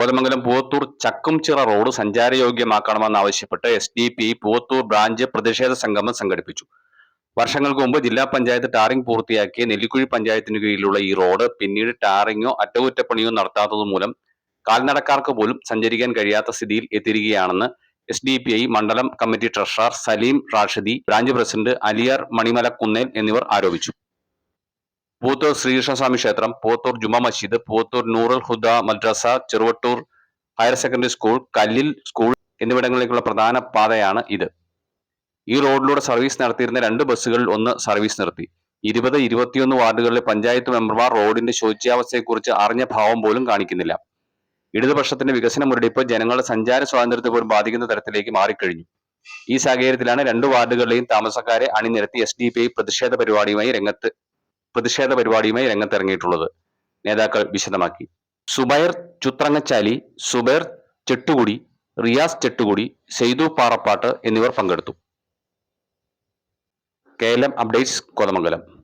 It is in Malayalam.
Kothamangalam Poovathur Chakkumchira road സഞ്ചാരയോഗ്യമാക്കണമെന്നാവശ്യപ്പെട്ട് S D P Poovathur branch പ്രതിഷേധ സംഗമം സംഘടിപ്പിച്ചു. വർഷങ്ങൾക്ക് മുമ്പ് ജില്ലാ പഞ്ചായത്ത് ടാറിംഗ് പൂർത്തിയാക്കിയ നെല്ലിക്കുഴി പഞ്ചായത്തിന് കീഴിലുള്ള ഈ റോഡ് പിന്നീട് ടാറിങ്ങോ അറ്റകുറ്റപ്പണിയോ നടത്താത്തത് മൂലം കാൽനടക്കാർക്ക് പോലും സഞ്ചരിക്കാൻ കഴിയാത്ത സ്ഥിതിയിൽ എത്തിയിരിക്കുകയാണെന്ന് എസ് ഡി പി ഐ മണ്ഡലം committee treasurer Saleem Rashidi branch president Aliyar Manimala Kunnel എന്നിവർ ആരോപിച്ചു. പൂത്തൂർ ശ്രീകൃഷ്ണസ്വാമി ക്ഷേത്രം Puthur Juma Masjid Poothur Noorul Huda Madrasa Cheruvattur higher secondary school Kallil school എന്നിവിടങ്ങളിലേക്കുള്ള പ്രധാന പാതയാണ് ഇത്. ഈ റോഡിലൂടെ സർവീസ് നടത്തിയിരുന്ന രണ്ട് ബസ്സുകളിൽ ഒന്ന് സർവീസ് നിർത്തി. ഇരുപത് ഇരുപത്തിയൊന്ന് വാർഡുകളിലെ പഞ്ചായത്ത് മെമ്പർമാർ റോഡിന്റെ ശോച്യാവസ്ഥയെക്കുറിച്ച് അറിഞ്ഞ ഭാവം പോലും കാണിക്കുന്നില്ല. ഇടതുപക്ഷത്തിന്റെ വികസന മുരടിപ്പ് ജനങ്ങളുടെ സഞ്ചാര സ്വാതന്ത്ര്യത്തെ പോലും ബാധിക്കുന്ന തരത്തിലേക്ക് മാറിക്കഴിഞ്ഞു. ഈ സാഹചര്യത്തിലാണ് രണ്ട് വാർഡുകളിലെയും താമസക്കാരെ അണിനിരത്തി എസ് ഡി പി ഐ പ്രതിഷേധ പരിപാടിയുമായി രംഗത്ത് പ്രതിഷേധ പരിപാടിയുമായി രംഗത്തിറങ്ങിയിട്ടുള്ളത്. നേതാക്കൾ വിശദമാക്കി. സുബൈർ ചുത്രങ്ങച്ചാലി സുബൈർ ചെട്ടുകുടി റിയാസ് ചെട്ടുകുടി സെയ്തു പാറപ്പാട്ട് എന്നിവർ പങ്കെടുത്തു. കേരളം അപ്ഡേറ്റ്സ് കോതമംഗലം.